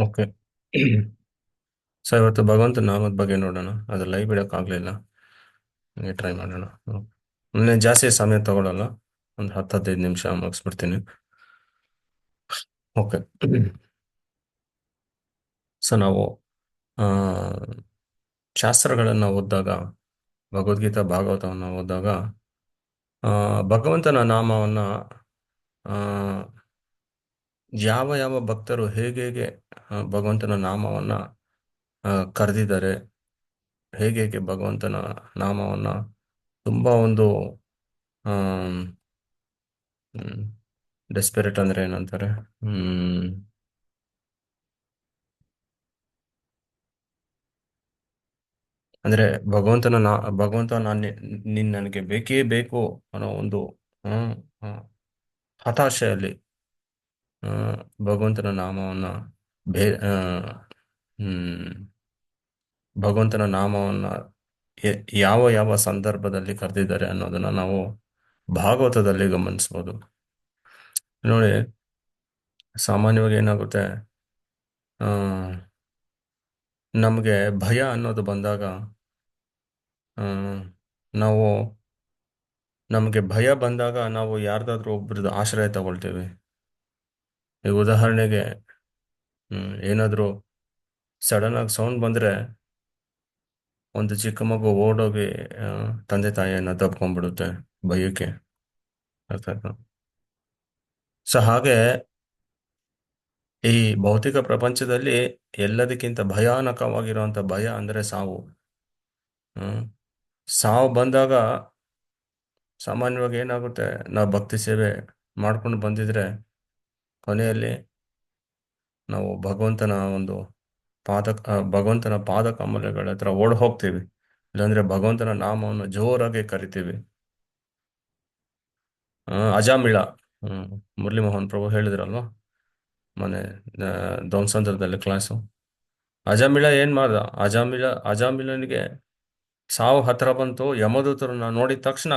Okay. So ಇವತ್ತು ಭಗವಂತ ನಾಮದ ಬಗ್ಗೆ ನೋಡೋಣ. ಅದು ಲೈವ್ ಬಿಡೋಕ್ಕಾಗಲಿಲ್ಲ ಹಂಗೆ ಟ್ರೈ ಮಾಡೋಣ. ಮೊನ್ನೆ ಜಾಸ್ತಿ ಸಮಯ ತಗೊಳಲ್ಲ. ಒಂದು ಹತ್ತು, ಹದಿನೈದು ನಿಮಿಷ ಮುಗಿಸ್ಬಿಡ್ತೀನಿ. ಓಕೆ. ಸೊ ನಾವು ಶಾಸ್ತ್ರಗಳನ್ನು ಓದಿದಾಗ, ಭಗವದ್ಗೀತಾ, ಭಾಗವತವನ್ನು ಓದಿದಾಗ ಭಗವಂತನ ನಾಮವನ್ನ ಯಾವ ಯಾವ ಭಕ್ತರು ಹೇಗೆ ಹೇಗೆ ಭಗವಂತನ ನಾಮವನ್ನ ಕರೆದಿದ್ದಾರೆ, ಹೇಗೆ ಹೇಗೆ ಭಗವಂತನ ನಾಮವನ್ನ ತುಂಬಾ ಒಂದು ಡೆಸ್ಪೆರೇಟ್ ಅಂದ್ರೆ ಏನಂತಾರೆ, ಹ್ಮ್. ಅಂದ್ರೆ ಭಗವಂತನ ನಾ, ಭಗವಂತ ನಾನು, ನಿನ್ ನನಗೆ ಬೇಕೇ ಬೇಕು ಅನ್ನೋ ಒಂದು ಹತಾಶೆಯಲ್ಲಿ ಭಗವಂತನ ನಾಮವನ್ನ ಬೇ ಭಗವಂತನ ನಾಮವನ್ನ ಯಾವ ಯಾವ ಸಂದರ್ಭದಲ್ಲಿ ಕರೆದಿದ್ದಾರೆ ಅನ್ನೋದನ್ನ ನಾವು ಭಾಗವತದಲ್ಲಿ ಗಮನಿಸ್ಬೋದು. ನೋಡಿ, ಸಾಮಾನ್ಯವಾಗಿ ಏನಾಗುತ್ತೆ? ನಮಗೆ ಭಯ ಅನ್ನೋದು ಬಂದಾಗ ನಾವು ನಮಗೆ ಭಯ ಬಂದಾಗ ನಾವು ಯಾರ್ದಾದ್ರೂ ಒಬ್ರದ್ದು ಆಶ್ರಯ ತಗೊಳ್ತೀವಿ. ಈಗ ಉದಾಹರಣೆಗೆ ಏನಾದರೂ ಸಡನ್ ಆಗಿ ಸೌಂಡ್ ಬಂದ್ರೆ ಒಂದು ಚಿಕ್ಕ ಮಗು ಓಡೋಗಿ ತಂದೆ ತಾಯಿಯನ್ನು ತಪ್ಕೊಂಡ್ಬಿಡುತ್ತೆ ಭಯಕ್ಕೆ ಅರ್ಥ ಸೊ ಹಾಗೆ ಈ ಭೌತಿಕ ಪ್ರಪಂಚದಲ್ಲಿ ಎಲ್ಲದಕ್ಕಿಂತ ಭಯಾನಕವಾಗಿರುವಂಥ ಭಯ ಅಂದರೆ ಸಾವು. ಸಾವು ಬಂದಾಗ ಸಾಮಾನ್ಯವಾಗಿ ಏನಾಗುತ್ತೆ? ನಾವು ಭಕ್ತಿ ಸೇವೆ ಮಾಡ್ಕೊಂಡು ಬಂದಿದ್ರೆ ಕೊನೆಯಲ್ಲಿ ನಾವು ಭಗವಂತನ ಒಂದು ಪಾದ ಭಗವಂತನ ಪಾದ ಕಮಲಗಳ ಹತ್ರ ಓಡ್ ಹೋಗ್ತೀವಿ. ಇಲ್ಲಾಂದ್ರೆ ಭಗವಂತನ ನಾಮವನ್ನು ಜೋರಾಗಿ ಕರಿತೀವಿ. ಅಜಾಮಿಳ. ಹ್ಮ್ ಮುರಳಿ ಮೋಹನ್ ಪ್ರಭು ಹೇಳಿದ್ರಲ್ವಾ? ಮನೆ ಧ್ವಂಸಂದ್ರದಲ್ಲಿ ಕ್ಲಾಸು ಅಜಾಮಿಳ ಏನ್ ಮಾಡ್ದ? ಅಜಾಮಿಳ, ಅಜಾಮಿಳನಿಗೆ ಸಾವು ಹತ್ರ ಬಂತು. ಯಮದೂತರನ್ನ ನೋಡಿದ ತಕ್ಷಣ,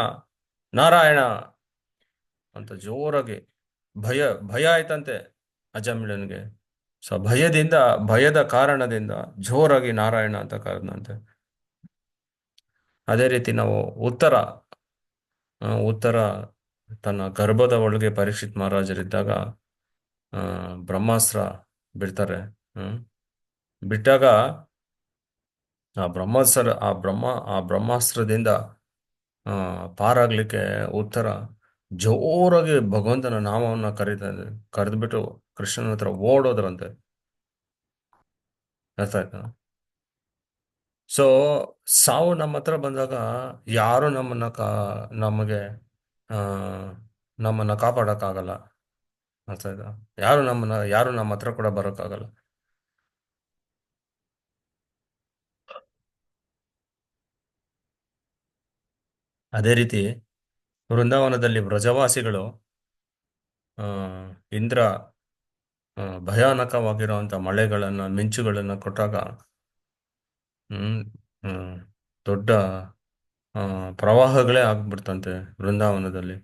ನಾರಾಯಣ ಅಂತ ಜೋರಾಗಿ ಭಯ ಭಯ ಆಯ್ತಂತೆ ಅಜಾಮಿಳನಿಗೆ ಸೊ ಭಯದಿಂದ, ಭಯದ ಕಾರಣದಿಂದ ಜೋರಾಗಿ ನಾರಾಯಣ ಅಂತ ಕರೆದಂತೆ ಅದೇ ರೀತಿ ನಾವು ಉತ್ತರ ಉತ್ತರ ತನ್ನ ಗರ್ಭದ ಒಳಗೆ ಪರೀಕ್ಷಿತ್ ಮಹಾರಾಜರಿದ್ದಾಗ ಬ್ರಹ್ಮಾಸ್ತ್ರ ಬಿಡ್ತಾರೆ. ಹ್ಮ್ ಬಿಟ್ಟಾಗ ಆ ಬ್ರಹ್ಮಾಸ್ತ್ರ, ಆ ಬ್ರಹ್ಮ, ಆ ಬ್ರಹ್ಮಾಸ್ತ್ರದಿಂದ ಪಾರಾಗ್ಲಿಕ್ಕೆ ಉತ್ತರ ಜೋರಾಗಿ ಭಗವಂತನ ನಾಮವನ್ನ ಕರೀತಾ ಕರೆದ್ಬಿಟ್ಟು ಕೃಷ್ಣನ ಹತ್ರ ಓಡೋದ್ರಂತೆ. ಅರ್ಥ ಆಯ್ತಾ? ಸೊ ಸಾವು ನಮ್ಮ ಹತ್ರ ಬಂದಾಗ ಯಾರು ನಮ್ಮನ್ನ ಕಾ, ನಮಗೆ ನಮ್ಮನ್ನ ಕಾಪಾಡಕ್ಕಾಗಲ್ಲ. ಅರ್ಥ ಆಯ್ತಾ? ಯಾರು ನಮ್ಮನ್ನ, ಯಾರು ನಮ್ಮ ಹತ್ರ ಕೂಡ ಬರೋಕ್ಕಾಗಲ್ಲ. ಅದೇ ರೀತಿ ವೃಂದಾವನದಲ್ಲಿ ವ್ರಜವಾಸಿಗಳು ಇಂದ್ರ ಭಯಾನಕವಾಗಿರುವಂಥ ಮಳೆಗಳನ್ನು, ಮಿಂಚುಗಳನ್ನು ಕೊಟ್ಟಾಗ ದೊಡ್ಡ ಪ್ರವಾಹಗಳೇ ಆಗ್ಬಿಡ್ತಂತೆ ವೃಂದಾವನದಲ್ಲಿ.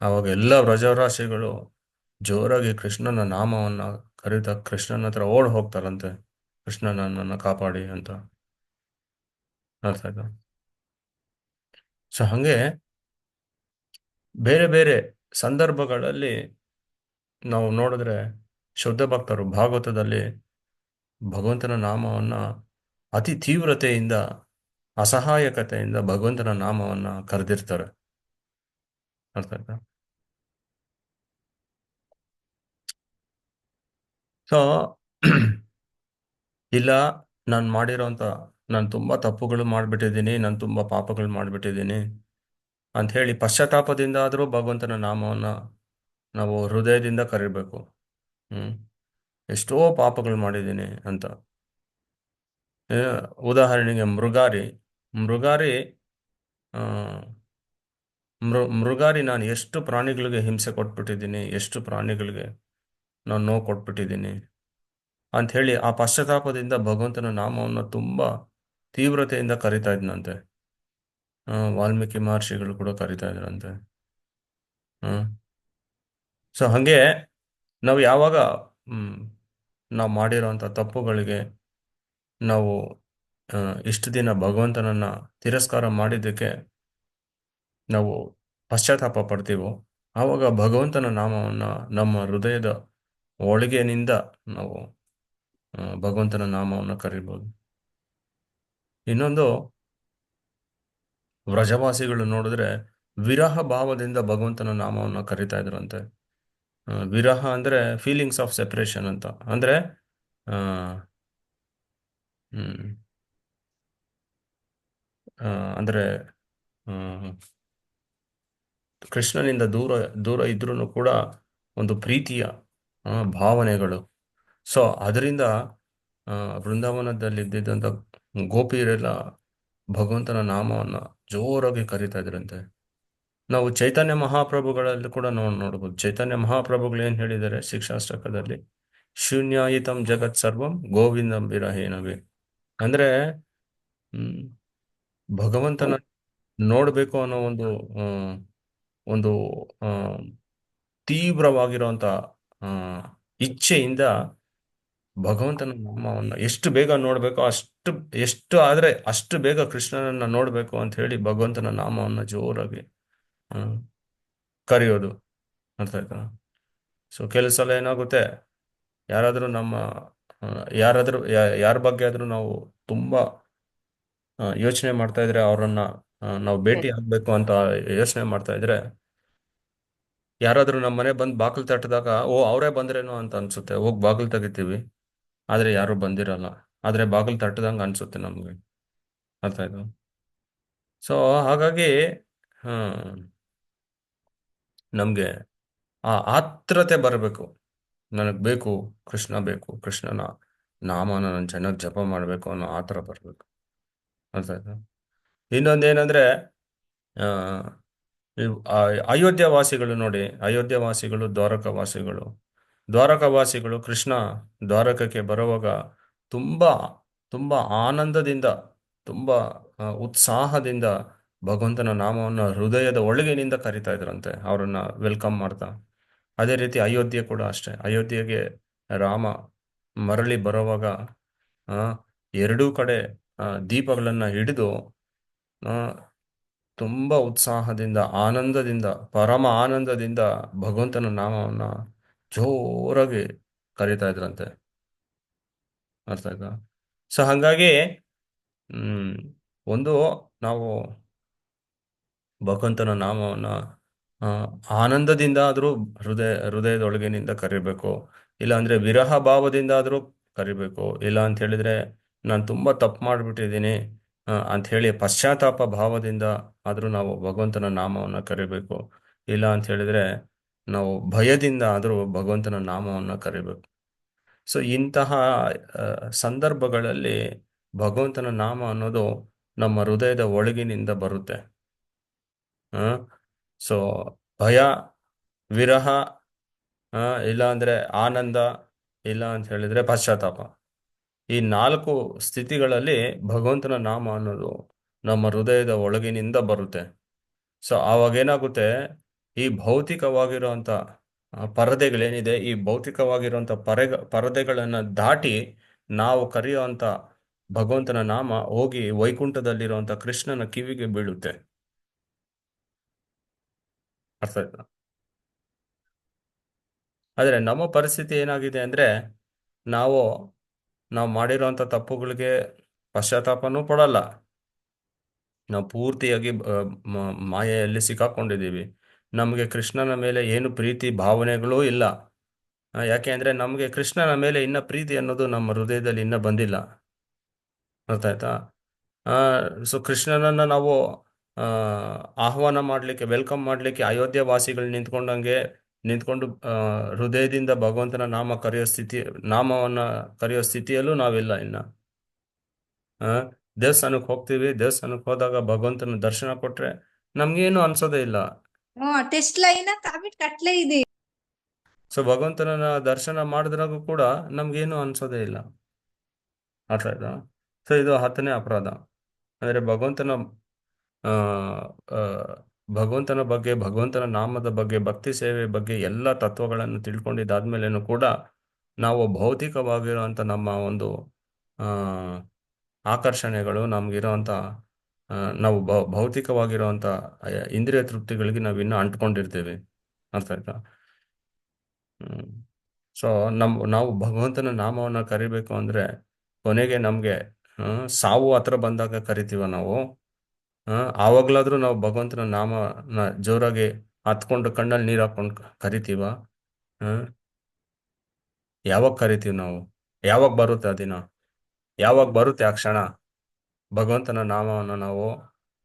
ಆವಾಗ ಎಲ್ಲ ವ್ರಜರಾಶಿಗಳು ಜೋರಾಗಿ ಕೃಷ್ಣನ ನಾಮವನ್ನು ಕರೀತಾ ಕೃಷ್ಣನ ಹತ್ರ ಓಡ್ ಹೋಗ್ತಾರಂತೆ. ಕೃಷ್ಣ ನನ್ನನ್ನ ಕಾಪಾಡಿ ಅಂತ. ಅರ್ಥ ಸೊ ಹಂಗೆ ಬೇರೆ ಬೇರೆ ಸಂದರ್ಭಗಳಲ್ಲಿ ನಾವು ನೋಡಿದ್ರೆ ಶುದ್ಧ ಭಕ್ತರು ಭಾಗವತದಲ್ಲಿ ಭಗವಂತನ ನಾಮವನ್ನ ಅತಿ ತೀವ್ರತೆಯಿಂದ, ಅಸಹಾಯಕತೆಯಿಂದ ಭಗವಂತನ ನಾಮವನ್ನ ಕರೆದಿರ್ತಾರೆ. ಅರ್ಥ ಆಯ್ತಾ? ಸೊ ಇಲ್ಲ, ನಾನು ಮಾಡಿರೋಂಥ, ನಾನು ತುಂಬಾ ತಪ್ಪುಗಳು ಮಾಡಿಬಿಟ್ಟಿದ್ದೀನಿ, ನಾನು ತುಂಬಾ ಪಾಪಗಳು ಮಾಡಿಬಿಟ್ಟಿದ್ದೀನಿ. ಅಂತ ಹೇಳಿ ಪಶ್ಚಾತ್ತಾಪದಿಂದ ಆದರೂ ಭಗವಂತನ ನಾಮವನ್ನ ನಾವು ಹೃದಯದಿಂದ ಕರಿಬೇಕು. ಹ್ಮ್. ಎಷ್ಟೋ ಪಾಪಗಳು ಮಾಡಿದ್ದೀನಿ ಅಂತ. ಉದಾಹರಣೆಗೆ ಮೃಗಾರಿ. ಮೃಗಾರಿ ಮೃ, ಮೃಗಾರಿ ನಾನು ಎಷ್ಟು ಪ್ರಾಣಿಗಳಿಗೆ ಹಿಂಸೆ ಕೊಟ್ಬಿಟ್ಟಿದ್ದೀನಿ, ಎಷ್ಟು ಪ್ರಾಣಿಗಳಿಗೆ ನಾನು ನೋವು ಕೊಟ್ಬಿಟ್ಟಿದ್ದೀನಿ ಅಂತ ಹೇಳಿ ಆ ಪಶ್ಚಾತ್ತಾಪದಿಂದ ಭಗವಂತನ ನಾಮವನ್ನು ತುಂಬಾ ತೀವ್ರತೆಯಿಂದ ಕರಿತಾ ಇದ್ನಂತೆ. ವಾಲ್ಮೀಕಿ ಮಹರ್ಷಿಗಳು ಕೂಡ ಕರಿತಾ ಇದ್ರಂತೆ ಹ್ಮ್ ಸೊ ಹಂಗೆ ನಾವು ಯಾವಾಗ ನಾವು ಮಾಡಿರೋಂಥ ತಪ್ಪುಗಳಿಗೆ ನಾವು ಇಷ್ಟು ದಿನ ಭಗವಂತನನ್ನ ತಿರಸ್ಕಾರ ಮಾಡಿದ್ದಕ್ಕೆ ನಾವು ಪಶ್ಚಾತ್ತಾಪ ಪಡ್ತೀವೋ, ಆವಾಗ ಭಗವಂತನ ನಾಮವನ್ನ ನಮ್ಮ ಹೃದಯದ ಒಳಗಿನಿಂದ ನಾವು ಭಗವಂತನ ನಾಮವನ್ನು ಕರಿಬೋದು. ಇನ್ನೊಂದು ವ್ರಜವಾಸಿಗಳು ನೋಡಿದ್ರೆ ವಿರಹ ಭಾವದಿಂದ ಭಗವಂತನ ನಾಮವನ್ನು ಕರಿತಾ ಇದ್ರಂತೆ. ವಿರಹ ಅಂದ್ರೆ ಫೀಲಿಂಗ್ಸ್ ಆಫ್ ಸೆಪರೇಷನ್ ಅಂತ. ಅಂದ್ರೆ ಹ್ಮ್, ಅಂದ್ರೆ ಕೃಷ್ಣನಿಂದ ದೂರ ದೂರ ಇದ್ರೂ ಕೂಡ ಒಂದು ಪ್ರೀತಿಯ ಭಾವನೆಗಳು. ಸೊ ಅದರಿಂದ ಬೃಂದಾವನದಲ್ಲಿ ವೃಂದಾವನದಲ್ಲಿದ್ದಂಥ ಗೋಪಿಯರೆಲ್ಲ ಭಗವಂತನ ನಾಮವನ್ನು ಜೋರಾಗಿ ಕರಿತಾ ಇದ್ರಂತೆ. ನಾವು ಚೈತನ್ಯ ಮಹಾಪ್ರಭುಗಳಲ್ಲಿ ಕೂಡ ನಾವು ನೋಡ್ಬೋದು. ಚೈತನ್ಯ ಮಹಾಪ್ರಭುಗಳು ಏನು ಹೇಳಿದ್ದಾರೆ ಶಿಕ್ಷಾಷ್ಟಕದಲ್ಲಿ ಶೂನ್ಯಾಯಿತಂ ಜಗತ್ ಸರ್ವಂ ಗೋವಿಂದಂ ಬಿರಹೇನವೇ ಅಂದ್ರೆ ಭಗವಂತನ ನೋಡ್ಬೇಕು ಅನ್ನೋ ಒಂದು ಒಂದು ತೀವ್ರವಾಗಿರುವಂತ ಇಚ್ಛೆಯಿಂದ ಭಗವಂತನ ನಾಮವನ್ನು ಎಷ್ಟು ಬೇಗ ನೋಡಬೇಕು ಅಷ್ಟು, ಎಷ್ಟು ಆದ್ರೆ ಅಷ್ಟು ಬೇಗ ಕೃಷ್ಣನನ್ನು ನೋಡಬೇಕು ಅಂತ ಹೇಳಿ ಭಗವಂತನ ನಾಮವನ್ನು ಜೋರಾಗಿ ಕರೆಯೋದು. ಅರ್ಥ ಆಯ್ತಾ? ಸೊ ಕೆಲವು ಸಲ ಏನಾಗುತ್ತೆ? ಯಾರಾದರೂ ನಮ್ಮ ಯಾರಾದರೂ ಯಾರ ಬಗ್ಗೆ ಆದರೂ ನಾವು ತುಂಬಾ ಯೋಚನೆ ಮಾಡ್ತಾ ಇದ್ರೆ ಅವರನ್ನ ನಾವು ಭೇಟಿ ಆಗ್ಬೇಕು ಅಂತ ಯೋಚನೆ ಮಾಡ್ತಾ ಇದ್ರೆ, ಯಾರಾದ್ರೂ ನಮ್ಮ ಮನೆ ಬಂದು ಬಾಗಿಲು ತಟ್ಟಿದಾಗ, ಓ, ಅವರೇ ಬಂದ್ರೇನೋ ಅಂತ ಅನ್ಸುತ್ತೆ. ಹೋಗಿ ಬಾಗಿಲು ತೆಗಿತೀವಿ. ಆದ್ರೆ ಯಾರು ಬಂದಿರಲ್ಲ. ಆದರೆ ಬಾಗಿಲು ತಟ್ಟದಂಗೆ ಅನ್ಸುತ್ತೆ ನಮಗೆ. ಅರ್ಥ ಆಯ್ತು? ಸೊ ಹಾಗಾಗಿ ನಮಗೆ ಆ ಆತ್ರತೆ ಬರಬೇಕು. ನನಗೆ ಬೇಕು, ಕೃಷ್ಣ ಬೇಕು, ಕೃಷ್ಣನ ನಾಮನ ನಾನು ಚೆನ್ನಾಗಿ ಜಪ ಮಾಡಬೇಕು ಅನ್ನೋ ಆ ಥರ ಬರಬೇಕು. ಅರ್ಥ ಆಯ್ತಾ? ಇನ್ನೊಂದೇನಂದ್ರೆ ಅಯೋಧ್ಯ ವಾಸಿಗಳು ನೋಡಿ ಅಯೋಧ್ಯ ವಾಸಿಗಳು ದ್ವಾರಕ ವಾಸಿಗಳು ದ್ವಾರಕ ವಾಸಿಗಳು ಕೃಷ್ಣ ದ್ವಾರಕಕ್ಕೆ ಬರುವಾಗ ತುಂಬ ತುಂಬ ಆನಂದದಿಂದ, ತುಂಬ ಉತ್ಸಾಹದಿಂದ ಭಗವಂತನ ನಾಮವನ್ನು ಹೃದಯದ ಒಳಗಿನಿಂದ ಕರಿತಾ ಇದ್ರಂತೆ. ಅವರನ್ನ ವೆಲ್ಕಮ್ ಮಾಡ್ತಾ. ಅದೇ ರೀತಿ ಅಯೋಧ್ಯೆ ಕೂಡ ಅಷ್ಟೇ. ಅಯೋಧ್ಯೆಗೆ ರಾಮ ಮರಳಿ ಬರುವಾಗ ಎರಡೂ ಕಡೆ ದೀಪಗಳನ್ನು ಹಿಡಿದು ತುಂಬಾ ಉತ್ಸಾಹದಿಂದ, ಆನಂದದಿಂದ, ಪರಮ ಆನಂದದಿಂದ ಭಗವಂತನ ನಾಮವನ್ನ ಜೋರಾಗಿ ಕರೀತಾ ಇದ್ರಂತೆ. ಅರ್ಥ ಆಯ್ತಾ? ಸೊ ಹಾಗಾಗಿ ಒಂದು ನಾವು ಭಗವಂತನ ನಾಮವನ್ನ ಆನಂದದಿಂದ ಆದ್ರೂ ಹೃದಯ, ಹೃದಯದೊಳಗಿನಿಂದ ಕರಿಬೇಕು. ಇಲ್ಲ ಅಂದ್ರೆ ವಿರಹ ಭಾವದಿಂದ ಆದ್ರೂ ಕರಿಬೇಕು. ಇಲ್ಲ ಅಂತ ಹೇಳಿದ್ರೆ ನಾನು ತುಂಬಾ ತಪ್ಪು ಮಾಡಿಬಿಟ್ಟಿದ್ದೀನಿ ಅಂತ ಹೇಳಿ ಪಶ್ಚಾತ್ತಾಪ ಭಾವದಿಂದ ಆದ್ರೂ ನಾವು ಭಗವಂತನ ನಾಮವನ್ನ ಕರಿಬೇಕು. ಇಲ್ಲ ಅಂತ ಹೇಳಿದ್ರೆ ನಾವು ಭಯದಿಂದ ಆದರೂ ಭಗವಂತನ ನಾಮವನ್ನು ಕರಿಬೇಕು. ಸೊ ಇಂತಹ ಸಂದರ್ಭಗಳಲ್ಲಿ ಭಗವಂತನ ನಾಮ ಅನ್ನೋದು ನಮ್ಮ ಹೃದಯದ ಒಳಗಿನಿಂದ ಬರುತ್ತೆ. ಸೊ ಭಯ, ವಿರಹ ಇಲ್ಲ ಅಂದ್ರೆ ಆನಂದ, ಇಲ್ಲ ಅಂತ ಹೇಳಿದ್ರೆ ಪಶ್ಚಾತ್ತಾಪ. ಈ ನಾಲ್ಕು ಸ್ಥಿತಿಗಳಲ್ಲಿ ಭಗವಂತನ ನಾಮ ಅನ್ನೋದು ನಮ್ಮ ಹೃದಯದ ಒಳಗಿನಿಂದ ಬರುತ್ತೆ. ಸೊ ಆವಾಗ ಏನಾಗುತ್ತೆ ಈ ಭೌತಿಕವಾಗಿರುವಂತ ಆ, ಪರದೆಗಳೇನಿದೆ ಈ ಭೌತಿಕವಾಗಿರುವಂತ ಪರೆಗ ಪರದೆಗಳನ್ನ ದಾಟಿ ನಾವು ಕರೆಯುವಂತ ಭಗವಂತನ ನಾಮ ಹೋಗಿ ವೈಕುಂಠದಲ್ಲಿರುವಂತ ಕೃಷ್ಣನ ಕಿವಿಗೆ ಬೀಳುತ್ತೆ. ಅರ್ಥ ಆಯ್ತಾ? ಆದ್ರೆ ನಮ್ಮ ಪರಿಸ್ಥಿತಿ ಏನಾಗಿದೆ ಅಂದ್ರೆ ನಾವು ನಾವು ಮಾಡಿರೋಂಥ ತಪ್ಪುಗಳಿಗೆ ಪಶ್ಚಾತ್ತಾಪನೂ ಪಡಲ್ಲ. ನಾವು ಪೂರ್ತಿಯಾಗಿ ಮಾಯೆಯಲ್ಲಿ ಸಿಕ್ಕಾಕೊಂಡಿದ್ದೀವಿ. ನಮಗೆ ಕೃಷ್ಣನ ಮೇಲೆ ಏನು ಪ್ರೀತಿ ಭಾವನೆಗಳೂ ಇಲ್ಲ. ಯಾಕೆ ಅಂದರೆ ನಮಗೆ ಕೃಷ್ಣನ ಮೇಲೆ ಇನ್ನೂ ಪ್ರೀತಿ ಅನ್ನೋದು ನಮ್ಮ ಹೃದಯದಲ್ಲಿ ಇನ್ನೂ ಬಂದಿಲ್ಲ. ಅರ್ಥ ಆಯ್ತಾ ಸೊ ಕೃಷ್ಣನನ್ನು ನಾವು ಆಹ್ವಾನ ಮಾಡಲಿಕ್ಕೆ ವೆಲ್ಕಮ್ ಮಾಡಲಿಕ್ಕೆ ಅಯೋಧ್ಯೆ ವಾಸಿಗಳು ನಿಂತ್ಕೊಂಡಂಗೆ, ನಿಂತ್ಕೊಂಡು ಹೃದಯದಿಂದ ಭಗವಂತನ ನಾಮ ಕರೆಯೋ ಸ್ಥಿತಿ, ನಾಮವನ್ನು ಕರೆಯೋ ಸ್ಥಿತಿಯಲ್ಲೂ ನಾವಿಲ್ಲ ಇನ್ನು. ದೇವಸ್ಥಾನಕ್ಕೆ ಹೋಗ್ತೀವಿ, ದೇವಸ್ಥಾನಕ್ಕೆ ಹೋದಾಗ ಭಗವಂತನ ದರ್ಶನ ಕೊಟ್ಟರೆ ನಮಗೇನು ಅನ್ಸೋದೇ ಇಲ್ಲ. ಟೆಸ್ಟ್ ಲೈನ್ ಕಾಬಿಟ್ ಕಟ್ಲೇ ಇದೆ. ಸೊ ಭಗವಂತನ ದರ್ಶನ ಮಾಡಿದ್ರಾಗೂ ಕೂಡ ನಮ್ಗೇನು ಅನ್ಸೋದೇ ಇಲ್ಲ. ಅರ್ಥ ಆಯ್ತಾ? ಸೊ ಇದು ಹತ್ತನೇ ಅಪರಾಧ. ಅಂದ್ರೆ ಭಗವಂತನ ಭಗವಂತನ ಬಗ್ಗೆ, ಭಗವಂತನ ನಾಮದ ಬಗ್ಗೆ, ಭಕ್ತಿ ಸೇವೆ ಬಗ್ಗೆ ಎಲ್ಲ ತತ್ವಗಳನ್ನು ತಿಳ್ಕೊಂಡಿದ್ದಾದ್ಮೇಲೇನು ಕೂಡ ನಾವು ಭೌತಿಕವಾಗಿರುವಂಥ ನಮ್ಮ ಒಂದು ಆಕರ್ಷಣೆಗಳು ನಮಗಿರೋವಂಥ ನಾವು ಭೌತಿಕವಾಗಿರುವಂತ ಇಂದ್ರಿಯ ತೃಪ್ತಿಗಳಿಗೆ ನಾವು ಇನ್ನೂ ಅಂಟ್ಕೊಂಡಿರ್ತೇವೆ. ಅರ್ಥ ಆಯ್ತಾ? ಸೊ ನಮ್ಮ ನಾವು ಭಗವಂತನ ನಾಮವನ್ನ ಕರಿಬೇಕು ಅಂದ್ರೆ, ಕೊನೆಗೆ ನಮಗೆ ಸಾವು ಹತ್ರ ಬಂದಾಗ ಕರಿತೀವ ನಾವು. ಆವಾಗ್ಲಾದ್ರೂ ನಾವು ಭಗವಂತನ ನಾಮನ ಜೋರಾಗಿ ಹತ್ಕೊಂಡು ಕಣ್ಣಲ್ಲಿ ನೀರು ಹಾಕೊಂಡು ಕರಿತೀವ? ಯಾವಾಗ ಕರಿತೀವಿ ನಾವು? ಯಾವಾಗ ಬರುತ್ತೆ ಆ ದಿನ? ಯಾವಾಗ ಬರುತ್ತೆ ಆ ಕ್ಷಣ? ಭಗವಂತನ ನಾಮವನ್ನು ನಾವು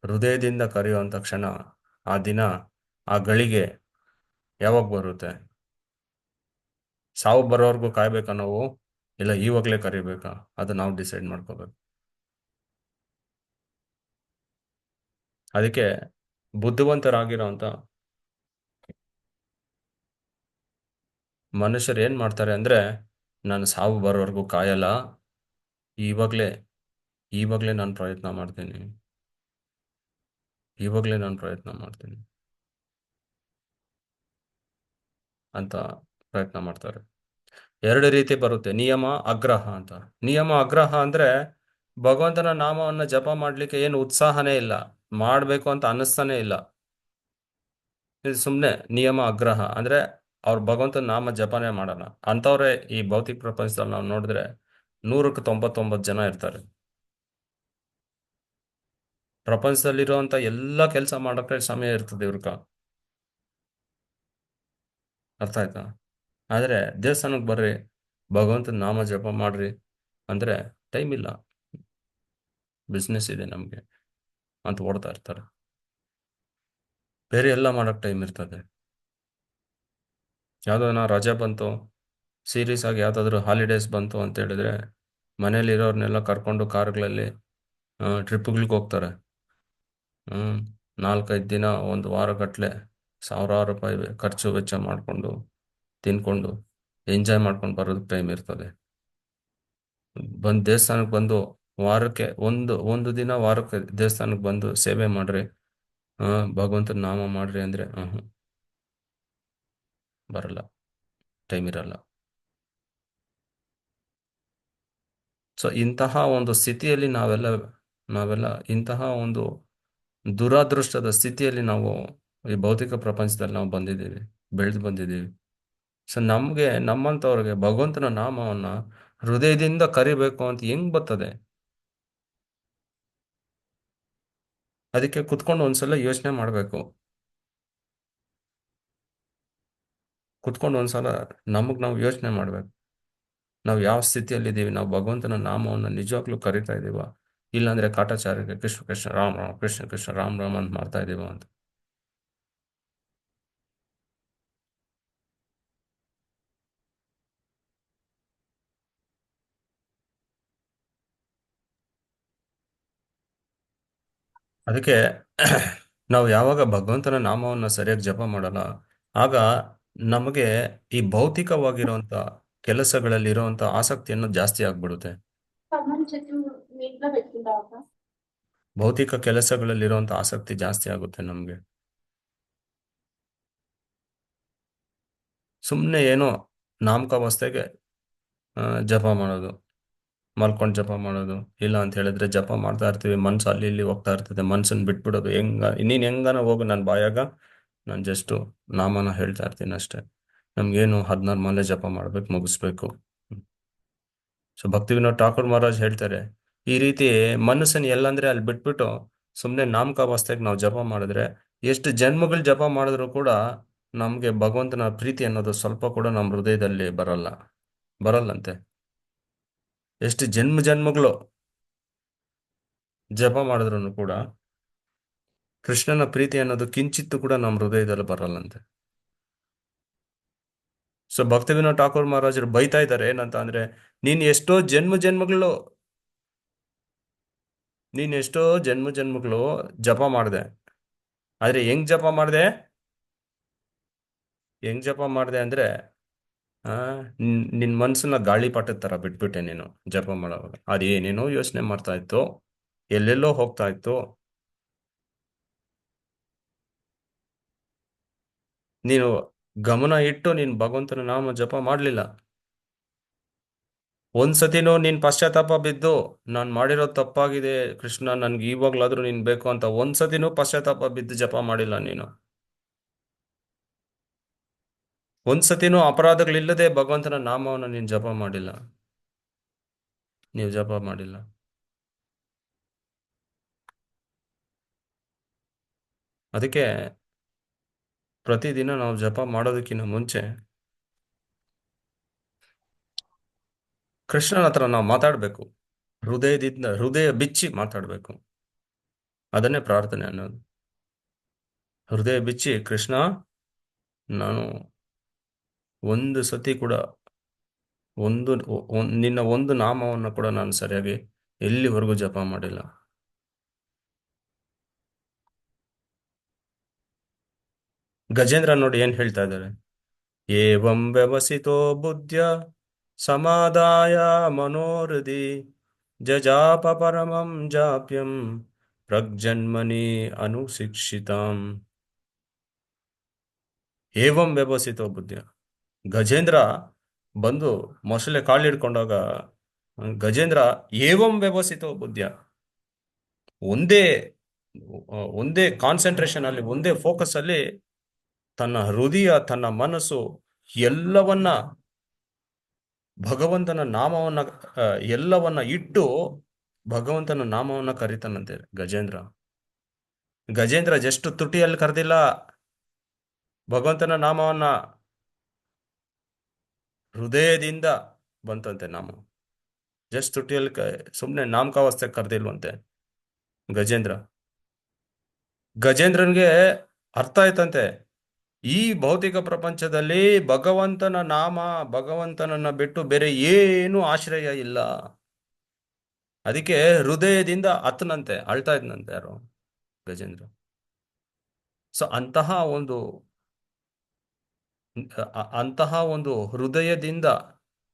ಹೃದಯದಿಂದ ಕರೆಯುವಂಥ ಕ್ಷಣ, ಆ ದಿನ, ಆ ಗಳಿಗೆ ಯಾವಾಗ ಬರುತ್ತೆ? ಸಾವು ಬರೋವರೆಗೂ ಕಾಯ್ಬೇಕಾ ನಾವು? ಇಲ್ಲ ಈವಾಗಲೇ ಕರಿಬೇಕಾ? ಅದು ನಾವು ಡಿಸೈಡ್ ಮಾಡ್ಕೋಬೇಕು. ಅದಕ್ಕೆ ಬುದ್ಧಿವಂತರಾಗಿರೋಂಥ ಮನುಷ್ಯರು ಏನು ಮಾಡ್ತಾರೆ ಅಂದರೆ, ನಾನು ಸಾವು ಬರೋವರೆಗೂ ಕಾಯಲ್ಲ ಇವಾಗಲೇ ಇವಾಗಲೇ ನಾನು ಪ್ರಯತ್ನ ಮಾಡ್ತೀನಿ. ಇವಾಗಲೇ ನಾನು ಪ್ರಯತ್ನ ಮಾಡ್ತೀನಿ. ಅಂತ ಪ್ರಯತ್ನ ಮಾಡ್ತಾರೆ. ಎರಡು ರೀತಿ ಬರುತ್ತೆ. ನಿಯಮ, ಅಗ್ರಹ ಅಂತ. ನಿಯಮ, ಅಗ್ರಹ ಅಂದ್ರೆ ಭಗವಂತನ ನಾಮವನ್ನು ಜಪ ಮಾಡ್ಲಿಕ್ಕೆ ಏನು ಉತ್ಸಾಹನೇ ಇಲ್ಲ. ಮಾಡಬೇಕು ಅಂತ ಅನ್ನಿಸ್ತಾನೆ ಇಲ್ಲ. ಇದು ಸುಮ್ಮನೆ ನಿಯಮ, ಅಗ್ರಹ ಅಂದ್ರೆ ಅವ್ರು ಭಗವಂತನ ನಾಮ ಜಪನೇ ಮಾಡಲ್ಲ. ಅಂಥವ್ರೆ ಈ ಭೌತಿಕ ಪ್ರಪಂಚದಲ್ಲಿ ನಾವು ನೋಡಿದ್ರೆ ನೂರಕ್ಕೆ ತೊಂಬತ್ತೊಂಬತ್ತು ಜನ ಇರ್ತಾರೆ. ಪ್ರಪಂಚದಲ್ಲಿರುವಂಥ ಎಲ್ಲ ಕೆಲಸ ಮಾಡೋಕ್ಕೆ ಸಮಯ ಇರ್ತದೆ ಇವ್ರಕ. ಅರ್ಥ ಆಯ್ತಾ? ಆದರೆ ದೇವಸ್ಥಾನಕ್ಕೆ ಬರ್ರಿ ಭಗವಂತನ ನಾಮ ಜಪ ಮಾಡ್ರಿ ಅಂದರೆ ಟೈಮ್ ಇಲ್ಲ. ಬಿಸ್ನೆಸ್ ಇದೆ ನಮಗೆ ಅಂತ ಓಡ್ತಾ ಇರ್ತಾರೆ. ಬೇರೆ ಎಲ್ಲ ಮಾಡೋಕೆ ಟೈಮ್ ಇರ್ತದೆ. ಯಾವುದೋ ರಜೆ ಬಂತು ಸೀರಿಯಸ್ ಆಗಿ ಯಾವುದಾದ್ರೂ ಹಾಲಿಡೇಸ್ ಬಂತು ಅಂತ ಹೇಳಿದ್ರೆ ಮನೇಲಿರೋರ್ನೆಲ್ಲ ಕರ್ಕೊಂಡು ಕಾರ್ಗಳಲ್ಲಿ ಟ್ರಿಪ್ಗಳಿಗೆ ಹೋಗ್ತಾರೆ. ಹ್ಞೂ ನಾಲ್ಕೈದು ದಿನ ಒಂದು ವಾರ ಗಟ್ಲೆ ಸಾವಿರಾರು ರೂಪಾಯಿ ಖರ್ಚು ವೆಚ್ಚ ಮಾಡಿಕೊಂಡು ತಿನ್ಕೊಂಡು ಎಂಜಾಯ್ ಮಾಡ್ಕೊಂಡು ಬರೋದು ಟೈಮ್ ಇರ್ತದೆ. ಬಂದು ದೇವಸ್ಥಾನಕ್ಕೆ ಬಂದು ವಾರಕ್ಕೆ ಒಂದು ಒಂದು ದಿನ ವಾರಕ್ಕೆ ದೇವಸ್ಥಾನಕ್ಕೆ ಬಂದು ಸೇವೆ ಮಾಡ್ರಿ. ಭಗವಂತನ ನಾಮ ಮಾಡ್ರಿ ಅಂದರೆ ಹ್ಮ್ ಬರಲ್ಲ ಟೈಮ್ ಇರಲ್ಲ. ಸೊ ಇಂತಹ ಒಂದು ಸ್ಥಿತಿಯಲ್ಲಿ ನಾವೆಲ್ಲ ನಾವೆಲ್ಲ ಇಂತಹ ಒಂದು ದುರಾದೃಷ್ಟದ ಸ್ಥಿತಿಯಲ್ಲಿ ನಾವು ಈ ಭೌತಿಕ ಪ್ರಪಂಚದಲ್ಲಿ ನಾವು ಬಂದಿದ್ದೀವಿ, ಬೆಳೆದು ಬಂದಿದ್ದೀವಿ. ಸೊ ನಮಗೆ, ನಮ್ಮಂಥವ್ರಿಗೆ ಭಗವಂತನ ನಾಮವನ್ನು ಹೃದಯದಿಂದ ಕರಿಬೇಕು ಅಂತ ಹೆಂಗ್ ಬರ್ತದೆ? ಅದಕ್ಕೆ ಕುತ್ಕೊಂಡು ಒಂದ್ಸಲ ಯೋಚನೆ ಮಾಡಬೇಕು. ಕುತ್ಕೊಂಡು ಒಂದ್ಸಲ ನಮಗೆ ನಾವು ಯೋಚನೆ ಮಾಡಬೇಕು. ನಾವು ಯಾವ ಸ್ಥಿತಿಯಲ್ಲಿ ಇದ್ದೀವಿ ನಾವು ಭಗವಂತನ ನಾಮವನ್ನು ನಿಜವಾಗ್ಲೂ ಕರಿತಾ ಇದ್ದೀವ? ಇಲ್ಲಾಂದ್ರೆ ಕಾಟಾಚಾರ್ಯಗೆ ಕೃಷ್ಣ ಕೃಷ್ಣ ರಾಮ್ ರಾಮ್ ಕೃಷ್ಣ ಕೃಷ್ಣ ರಾಮ್ ರಾಮ್ ಅಂತ ಮಾಡ್ತಾ ಇದ್ದೀವೋ ಅಂತ. ಅದಕ್ಕೆ ನಾವು ಯಾವಾಗ ಭಗವಂತನ ನಾಮವನ್ನು ಸರಿಯಾಗಿ ಜಪ ಮಾಡಲ್ಲ, ಆಗ ನಮಗೆ ಈ ಭೌತಿಕವಾಗಿರುವಂತ ಕೆಲಸಗಳಲ್ಲಿ ಇರುವಂತ ಆಸಕ್ತಿಯನ್ನು ಜಾಸ್ತಿ ಆಗ್ಬಿಡುತ್ತೆ. ಭೌತಿಕ ಕೆಲಸಗಳಲ್ಲಿರುವಂತ ಆಸಕ್ತಿ ಜಾಸ್ತಿ ಆಗುತ್ತೆ ನಮಗೆ. ಸುಮ್ಮನೆ ಏನೋ ಆ, ಜಪ ಮಾಡೋದು ಮಲ್ಕೊಂಡು ಜಪ ಮಾಡೋದು ಇಲ್ಲ ಅಂತ ಹೇಳಿದ್ರೆ ಜಪ ಮಾಡ್ತಾ ಇರ್ತೀವಿ ಮನ್ಸು ಅಲ್ಲಿ ಇಲ್ಲಿ ಹೋಗ್ತಾ ಇರ್ತದೆ ಮನ್ಸನ್ನ ಬಿಟ್ಬಿಡೋದು ಹೆಂಗ ನೀನು ಹೆಂಗನ ಹೋಗು ನಾನು ಬಾಯಾಗ ನಾನು ಜಸ್ಟ್ ನಾಮನ ಹೇಳ್ತಾ ಇರ್ತೀನಿ ಅಷ್ಟೇ. ನಮ್ಗೇನು ಹದಿನಾರು ಮಾಲೆ ಜಪ ಮಾಡ್ಬೇಕು ಮುಗಿಸ್ಬೇಕು. ಸೊ ಭಕ್ತಿ ವಿನೋದ್ ಠಾಕೂರ್ ಮಹಾರಾಜ್ ಹೇಳ್ತಾರೆ ಈ ರೀತಿ ಮನಸ್ಸನ್ನು ಎಲ್ಲಂದ್ರೆ ಅಲ್ಲಿ ಬಿಟ್ಬಿಟ್ಟು ಸುಮ್ಮನೆ ನಾಮಕಾವಸ್ಥೆಗೆ ನಾವು ಜಪ ಮಾಡಿದ್ರೆ ಎಷ್ಟು ಜನ್ಮಗಳು ಜಪ ಮಾಡಿದ್ರು ಕೂಡ ನಮಗೆ ಭಗವಂತನ ಪ್ರೀತಿ ಅನ್ನೋದು ಸ್ವಲ್ಪ ಕೂಡ ನಮ್ಮ ಹೃದಯದಲ್ಲಿ ಬರಲ್ಲ, ಬರಲ್ಲಂತೆ. ಎಷ್ಟು ಜನ್ಮ ಜನ್ಮಗಳು ಜಪ ಮಾಡಿದ್ರು ಕೂಡ ಕೃಷ್ಣನ ಪ್ರೀತಿ ಅನ್ನೋದು ಕಿಂಚಿತ್ತು ಕೂಡ ನಮ್ಮ ಹೃದಯದಲ್ಲಿ ಬರಲ್ಲಂತೆ. ಸೊ ಭಕ್ತಿ ಠಾಕೂರ್ ಮಹಾರಾಜರು ಬೈತಾ ಇದ್ದಾರೆ ಏನಂತ ಅಂದ್ರೆ ನೀನ್ ಎಷ್ಟೋ ಜನ್ಮ ಜನ್ಮಗಳು ನೀನ್ ಎಷ್ಟೋ ಜನ್ಮ ಜನ್ಮಗಳು ಜಪ ಮಾಡಿದೆ. ಆದರೆ ಹೆಂಗ್ ಜಪ ಮಾಡಿದೆ? ಹೆಂಗ್ ಜಪ ಮಾಡಿದೆ ಅಂದ್ರೆ ನಿನ್ನ ಮನಸ್ಸನ್ನ ಗಾಳಿಪಾಟದ ತರ ಬಿಟ್ಬಿಟ್ಟೆ ನೀನು ಜಪ ಮಾಡೋವಾಗ. ಅದು ಏನೇನೋ ಯೋಚನೆ ಮಾಡ್ತಾ ಇತ್ತು. ಎಲ್ಲೆಲ್ಲೋ ಹೋಗ್ತಾ ಇತ್ತು. ನೀನು ಗಮನ ಇಟ್ಟು ನೀನು ಭಗವಂತನ ನಾಮ ಜಪ ಮಾಡಲಿಲ್ಲ. ಒಂದ್ಸತಿನೂ ನೀನ್ ಪಶ್ಚಾತ್ತಾಪ ಬಿದ್ದು ನಾನು ಮಾಡಿರೋ ತಪ್ಪಾಗಿದೆ ಕೃಷ್ಣ, ನನ್ಗೆ ಇವಾಗ್ಲಾದ್ರೂ ನೀನ್ ಬೇಕು ಅಂತ ಒಂದ್ಸತಿನೂ ಪಶ್ಚಾತ್ತಾಪ ಬಿದ್ದು ಜಪ ಮಾಡಿಲ್ಲ ನೀನು. ಒಂದ್ಸತಿನೂ ಅಪರಾಧಗಳಿಲ್ಲದೆ ಭಗವಂತನ ನಾಮವನ್ನು ನೀನು ಜಪ ಮಾಡಿಲ್ಲ. ನೀವು ಜಪ ಮಾಡಿಲ್ಲ. ಅದಕ್ಕೆ ಪ್ರತಿದಿನ ನಾವು ಜಪ ಮಾಡೋದಕ್ಕಿಂತ ಮುಂಚೆ ಕೃಷ್ಣನ ಹತ್ರ ನಾವು ಮಾತಾಡಬೇಕು. ಹೃದಯದಿಂದ, ಹೃದಯ ಬಿಚ್ಚಿ ಮಾತಾಡಬೇಕು. ಅದನ್ನೇ ಪ್ರಾರ್ಥನೆ ಅನ್ನೋದು. ಹೃದಯ ಬಿಚ್ಚಿ, ಕೃಷ್ಣ, ನಾನು ಒಂದು ಸತಿ ಕೂಡ ಒಂದು ನಿನ್ನ ಒಂದು ನಾಮವನ್ನು ಕೂಡ ನಾನು ಸರಿಯಾಗಿ ಎಲ್ಲಿವರೆಗೂ ಜಪ ಮಾಡಿಲ್ಲ. ಗಜೇಂದ್ರ ನೋಡಿ ಏನ್ ಹೇಳ್ತಾ ಇದ್ದಾರೆ? ಏವಂ ವ್ಯವಸಿತೋ ಬುದ್ಧ್ಯ ಸಮಾದಾಯ ಮನೋಹೃದಿ ಜಜಾಪ ಪರಮಂ ಜಾಪ್ಯಂ, ಪ್ರಗ್ಜನ್ಮನಿ ಅನುಶಿಕ್ಷಿತಾಂ. ಏವಂ ವ್ಯವಸಿತೋ ಬುದ್ಧ್ಯ. ಗಜೇಂದ್ರ ಬಂದು ಮೊಸಳೆ ಕಾಲಿಡ್ಕೊಂಡಾಗ, ಗಜೇಂದ್ರ ಏವಂ ವ್ಯವಸಿತೋ ಬುದ್ಧ್ಯ. ಒಂದೇ ಒಂದೇ ಕಾನ್ಸಂಟ್ರೇಷನ್ ಅಲ್ಲಿ, ಒಂದೇ ಫೋಕಸ್ ಅಲ್ಲಿ ತನ್ನ ಹೃದಯ, ತನ್ನ ಮನಸ್ಸು ಎಲ್ಲವನ್ನ ಭಗವಂತನ ನಾಮವನ್ನ ಎಲ್ಲವನ್ನ ಇಟ್ಟು ಭಗವಂತನ ನಾಮವನ್ನ ಕರೀತಾನಂತೆ ಗಜೇಂದ್ರ. ಗಜೇಂದ್ರ ಜಸ್ಟ್ ತುಟಿಯಲ್ಲಿ ಕರೆದಿಲ್ಲ. ಭಗವಂತನ ನಾಮವನ್ನ ಹೃದಯದಿಂದ ಬಂತಂತೆ ನಾಮ. ಜಸ್ಟ್ ತುಟಿಯಲ್ಲಿ ಸುಮ್ಮನೆ ನಾಮಕಾವಸ್ಥೆ ಕರೆದಿಲ್ವಂತೆ ಗಜೇಂದ್ರ. ಗಜೇಂದ್ರನ್ಗೆ ಅರ್ಥ ಆಯ್ತಂತೆ. ಈ ಭೌತಿಕ ಪ್ರಪಂಚದಲ್ಲಿ ಭಗವಂತನ ನಾಮ, ಭಗವಂತನನ್ನ ಬಿಟ್ಟು ಬೇರೆ ಏನು ಆಶ್ರಯ ಇಲ್ಲ. ಅದಕ್ಕೆ ಹೃದಯದಿಂದ ಅತ್ತನಂತೆ ಅಳ್ತಾ ಇದ್ನಂತೆ ಯಾರು? ಗಜೇಂದ್ರ. ಸೊ ಅಂತಹ ಒಂದು ಅಂತಹ ಒಂದು ಹೃದಯದಿಂದ,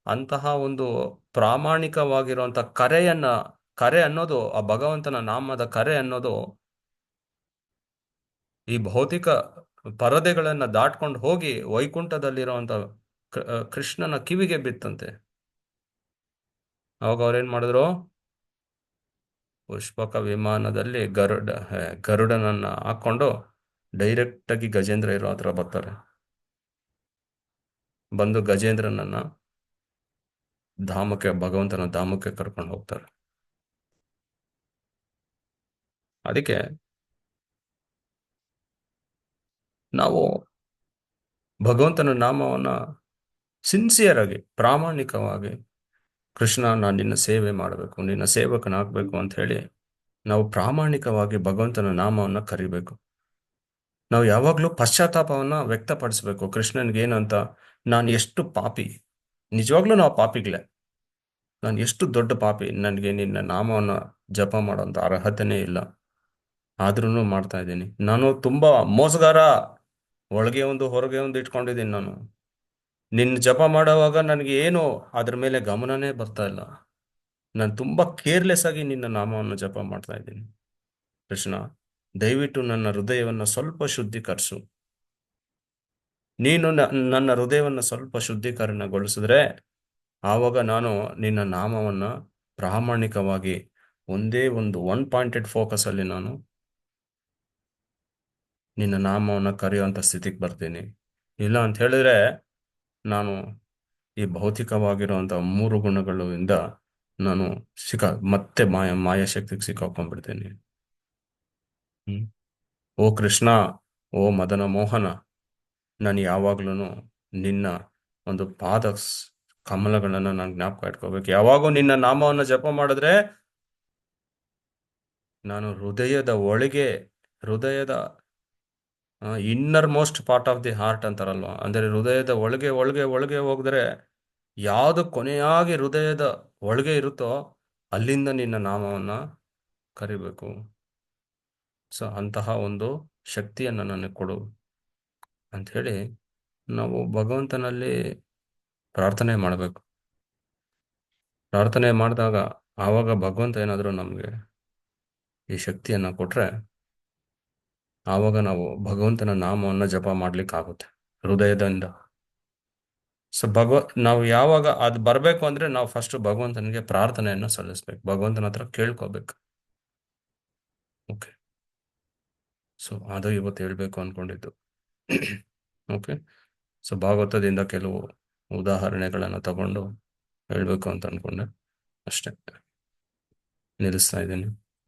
ಅಂತಹ ಒಂದು ಪ್ರಾಮಾಣಿಕವಾಗಿರುವಂತ ಕರೆಯನ್ನ, ಕರೆ ಅನ್ನೋದು, ಆ ಭಗವಂತನ ನಾಮದ ಕರೆ ಅನ್ನೋದು ಈ ಭೌತಿಕ ಪರದೆಗಳನ್ನ ದಾಟ್ಕೊಂಡು ಹೋಗಿ ವೈಕುಂಠದಲ್ಲಿರುವಂತ ಕೃಷ್ಣನ ಕಿವಿಗೆ ಬಿತ್ತಂತೆ. ಅವಾಗ ಅವ್ರೇನ್ ಮಾಡಿದ್ರು? ಪುಷ್ಪಕ ವಿಮಾನದಲ್ಲಿ ಗರುಡ ಗರುಡನನ್ನ ಹಾಕೊಂಡು ಡೈರೆಕ್ಟ್ ಆಗಿ ಗಜೇಂದ್ರ ಇರೋ ಹತ್ರ ಬರ್ತಾರೆ. ಬಂದು ಗಜೇಂದ್ರನನ್ನ ಧಾಮಕ್ಕೆ, ಭಗವಂತನ ಧಾಮಕ್ಕೆ ಕರ್ಕೊಂಡು ಹೋಗ್ತಾರೆ. ಅದಕ್ಕೆ ನಾವು ಭಗವಂತನ ನಾಮವನ್ನ ಸಿನ್ಸಿಯರ್ ಆಗಿ, ಪ್ರಾಮಾಣಿಕವಾಗಿ, ಕೃಷ್ಣ, ನಾನು ನಿನ್ನ ಸೇವೆ ಮಾಡಬೇಕು, ನಿನ್ನ ಸೇವಕನಾಗಬೇಕು ಅಂತ ಹೇಳಿ ನಾವು ಪ್ರಾಮಾಣಿಕವಾಗಿ ಭಗವಂತನ ನಾಮವನ್ನ ಕರಿಬೇಕು. ನಾವು ಯಾವಾಗಲೂ ಪಶ್ಚಾತ್ತಾಪವನ್ನು ವ್ಯಕ್ತಪಡಿಸ್ಬೇಕು. ಕೃಷ್ಣನ್ಗೆ ಏನಂತ, ನಾನು ಎಷ್ಟು ಪಾಪಿ. ನಿಜವಾಗ್ಲೂ ನಾವು ಪಾಪಿಗಳೇ ನಾನು ಎಷ್ಟು ದೊಡ್ಡ ಪಾಪಿ. ನನಗೆ ನಿನ್ನ ನಾಮವನ್ನು ಜಪ ಮಾಡೋಂಥ ಅರ್ಹತೆನೇ ಇಲ್ಲ. ಆದ್ರೂ ಮಾಡ್ತಾ ಇದ್ದೀನಿ. ನಾನು ತುಂಬಾ ಮೋಸಗಾರ. ಒಳಗೆ ಒಂದು ಹೊರಗೆ ಒಂದು ಇಟ್ಕೊಂಡಿದ್ದೀನಿ ನಾನು. ನಿನ್ನ ಜಪ ಮಾಡುವಾಗ ನನಗೆ ಏನು ಅದ್ರ ಮೇಲೆ ಗಮನನೇ ಬರ್ತಾ ಇಲ್ಲ. ನಾನು ತುಂಬಾ ಕೇರ್ಲೆಸ್ ಆಗಿ ನಿನ್ನ ನಾಮವನ್ನು ಜಪ ಮಾಡ್ತಾ ಇದ್ದೀನಿ. ಕೃಷ್ಣ, ದಯವಿಟ್ಟು ನನ್ನ ಹೃದಯವನ್ನು ಸ್ವಲ್ಪ ಶುದ್ಧೀಕರಿಸು. ನೀನು ನನ್ನ ಹೃದಯವನ್ನು ಸ್ವಲ್ಪ ಶುದ್ಧೀಕರಣಗೊಳಿಸಿದ್ರೆ ಆವಾಗ ನಾನು ನಿನ್ನ ನಾಮವನ್ನು ಪ್ರಾಮಾಣಿಕವಾಗಿ ಒಂದೇ ಒಂದು ಒನ್ ಪಾಯಿಂಟೆಡ್ ಫೋಕಸ್ ಅಲ್ಲಿ ನಾನು ನಿನ್ನ ನಾಮವನ್ನ ಕರೆಯುವಂಥ ಸ್ಥಿತಿಗೆ ಬರ್ತೀನಿ. ಇಲ್ಲ ಅಂತ ಹೇಳಿದ್ರೆ ನಾನು ಈ ಭೌತಿಕವಾಗಿರುವಂಥ ಮೂರು ಗುಣಗಳಿಂದ ನಾನು ಸಿಕ್ಕ ಮತ್ತೆ ಮಾಯ ಮಾಯಾಶಕ್ತಿಗೆ ಸಿಕ್ಕಾಕೊಂಡ್ಬಿಡ್ತೀನಿ. ಹ್ಮ್. ಓ ಕೃಷ್ಣ ಓ ಮದನ ಮೋಹನ ನಾನು ಯಾವಾಗ್ಲೂ ನಿನ್ನ ಒಂದು ಪಾದ ಕಮಲಗಳನ್ನ ನಾನು ಜ್ಞಾಪಕ ಇಟ್ಕೋಬೇಕು. ಯಾವಾಗೂ ನಿನ್ನ ನಾಮವನ್ನ ಜಪ ಮಾಡಿದ್ರೆ ನಾನು ಹೃದಯದ ಒಳಗೆ ಹೃದಯದ innermost part of the heart ಅಂತಾರಲ್ವ? ಅಂದರೆ ಹೃದಯದ ಒಳಗೆ ಒಳಗೆ ಒಳಗೆ ಹೋಗಿದ್ರೆ ಯಾವುದು ಕೊನೆಯಾಗಿ ಹೃದಯದ ಒಳಗೆ ಇರುತ್ತೋ ಅಲ್ಲಿಂದ ನಿನ್ನ ನಾಮವನ್ನು ಕರಿಬೇಕು. ಸೊ, ಅಂತಹ ಒಂದು ಶಕ್ತಿಯನ್ನು ನನಗೆ ಕೊಡು ಅಂತ ಹೇಳಿ ನಾವು ಭಗವಂತನಲ್ಲಿ ಪ್ರಾರ್ಥನೆ ಮಾಡಬೇಕು. ಪ್ರಾರ್ಥನೆ ಮಾಡಿದಾಗ ಆವಾಗ ಭಗವಂತ ಏನಾದರೂ ನಮಗೆ ಈ ಶಕ್ತಿಯನ್ನು ಕೊಟ್ರೆ ಆವಾಗ ನಾವು ಭಗವಂತನ ನಾಮವನ್ನು ಜಪ ಮಾಡ್ಲಿಕ್ಕೆ ಆಗುತ್ತೆ ಹೃದಯದಿಂದ. ಸೊ ಭಗವ, ನಾವು ಯಾವಾಗ ಅದು ಬರಬೇಕು ಅಂದ್ರೆ ನಾವು ಫಸ್ಟ್ ಭಗವಂತನಿಗೆ ಪ್ರಾರ್ಥನೆಯನ್ನು ಸಲ್ಲಿಸ್ಬೇಕು, ಭಗವಂತನ ಹತ್ರ ಕೇಳ್ಕೋಬೇಕು. ಓಕೆ ಸೊ ಅದು ಇವತ್ತು ಹೇಳ್ಬೇಕು ಅನ್ಕೊಂಡಿದ್ದು. ಓಕೆ ಸೊ ಭಾಗವತದಿಂದ ಕೆಲವು ಉದಾಹರಣೆಗಳನ್ನು ತಗೊಂಡು ಹೇಳ್ಬೇಕು ಅಂತ ಅನ್ಕೊಂಡೆ. ಅಷ್ಟೇ. ನಿಲ್ಲಿಸ್ತಾ ಇದ್ದೀನಿ.